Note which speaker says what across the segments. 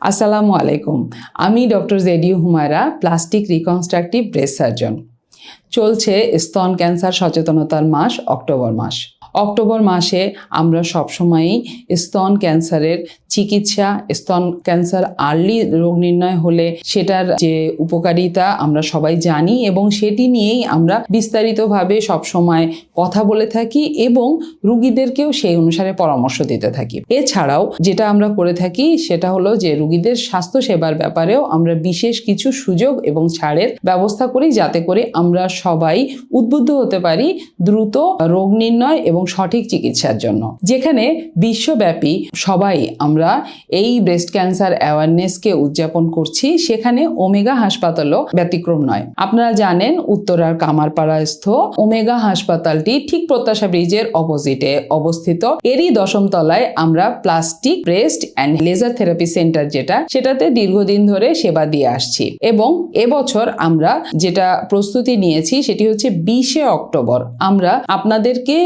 Speaker 1: আসসালামু আলাইকুম। আমি doctor JDU Humaira, plastic reconstructive breast surgeon. চলছে স্তন ক্যান্সার সচেতনতার মাস, অক্টোবর মাস। অক্টোবর মাসে আমরা সবসময়ই স্তন ক্যান্সারের চিকিৎসা, স্তন ক্যান্সার আর্লি রোগ নির্ণয় হলে সেটার যে উপকারিতা আমরা সবাই জানি এবং সেটি নিয়েই আমরা বিস্তারিতভাবে সবসময় কথা বলে থাকি এবং রুগীদেরকেও সেই অনুসারে পরামর্শ দিতে থাকি। এছাড়াও যেটা আমরা করে থাকি সেটা হলো যে রুগীদের স্বাস্থ্য সেবার ব্যাপারেও আমরা বিশেষ কিছু সুযোগ এবং ছাড়ের ব্যবস্থা করি যাতে করে আমরা সবাই উদ্বুদ্ধ হতে পারি দ্রুত রোগ নির্ণয় এবং সঠিক চিকিৎসার জন্য। যেখানে বিশ্বব্যাপী সবাই আমরা এই ব্রেস্ট ক্যান্সার অ্যাওয়ারনেসকে উদযাপন করছি, সেখানে ওমেগা হাসপাতালও ব্যতিক্রম নয়। আপনারা জানেন উত্তরার কামারপাড়াস্থ ওমেগা হাসপাতালটি ঠিক প্রত্যাশা ব্রিজের অপোজিটে অবস্থিত। এরই দশম তলায় আমরা plastic breast and laser therapy centre যেটা, সেটাতে দীর্ঘদিন ধরে সেবা দিয়ে আসছি। এবং এবছর আমরা যেটা প্রস্তুতি নিয়েছি, সেটি হচ্ছে বিশে অক্টোবর। আমরা আপনাদেরকে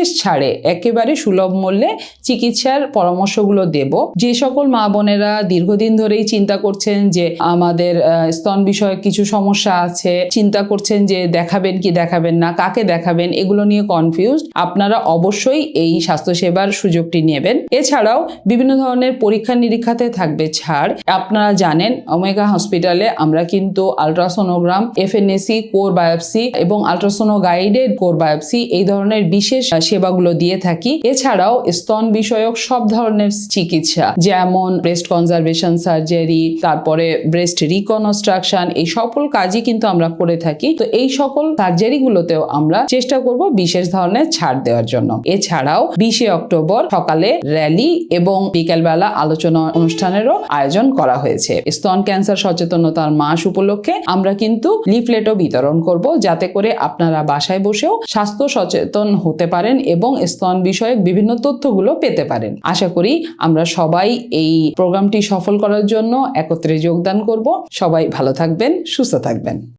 Speaker 1: বিশেষ ছাড়ে একেবারে সুলভ মূল্যে চিকিৎসার পরামর্শগুলো দেব। যে সকল মা বোনেরা দীর্ঘদিন ধরেই চিন্তা করছেন যে আমাদের স্তন বিষয়ে কিছু সমস্যা আছে, চিন্তা করছেন যে দেখাবেন কি দেখাবেন না, কাকে দেখাবেন, এগুলো নিয়ে কনফিউজড আপনারা অবশ্যই এই স্বাস্থ্যসেবার সুযোগটি নেবেন। এছাড়াও বিভিন্ন ধরনের পরীক্ষা নিরীক্ষাতে থাকবে ছাড়। আপনারা জানেন, ওমেগা হসপিটালে আমরা কিন্তু আলট্রাসোনোগ্রাম, এফএনএসি, কোর বায়োপসি এবং আলট্রাসোনো গাইডেড কোর বায়োপসি এই ধরনের বিশেষ সেবাগুলো দিয়ে থাকি। এছাড়াও স্তন বিষয়ক সব ধরনের চিকিৎসা, যেমন ব্রেস্ট কনজারভেশন সার্জারি তারপরে ব্রেস্ট রিকনস্ট্রাকশন এই সকল কাজই কিন্তু আমরা করে থাকি। তো এই সকল সার্জারিগুলোতেও আমরা চেষ্টা করব বিশেষ ধরনের ছাড় দেওয়ার জন্য। এছাড়াও বিশে অক্টোবর সকালে র্যালি এবং বিকেলবেলা আলোচনা অনুষ্ঠানেরও আয়োজন করা হয়েছে। স্তন ক্যান্সার সচেতনতার মাস উপলক্ষে আমরা কিন্তু লিফলেটও বিতরণ করব, যাতে করে আপনারা বাসায় বসেও স্বাস্থ্য সচেতন হতে পারেন এবং স্তন বিষয়ক বিভিন্ন তথ্যগুলো পেতে পারেন। আশা করি আমরা সবাই এই প্রোগ্রামটি সফল করার জন্য একত্রে যোগদান করব। সবাই ভালো থাকবেন, সুস্থ থাকবেন।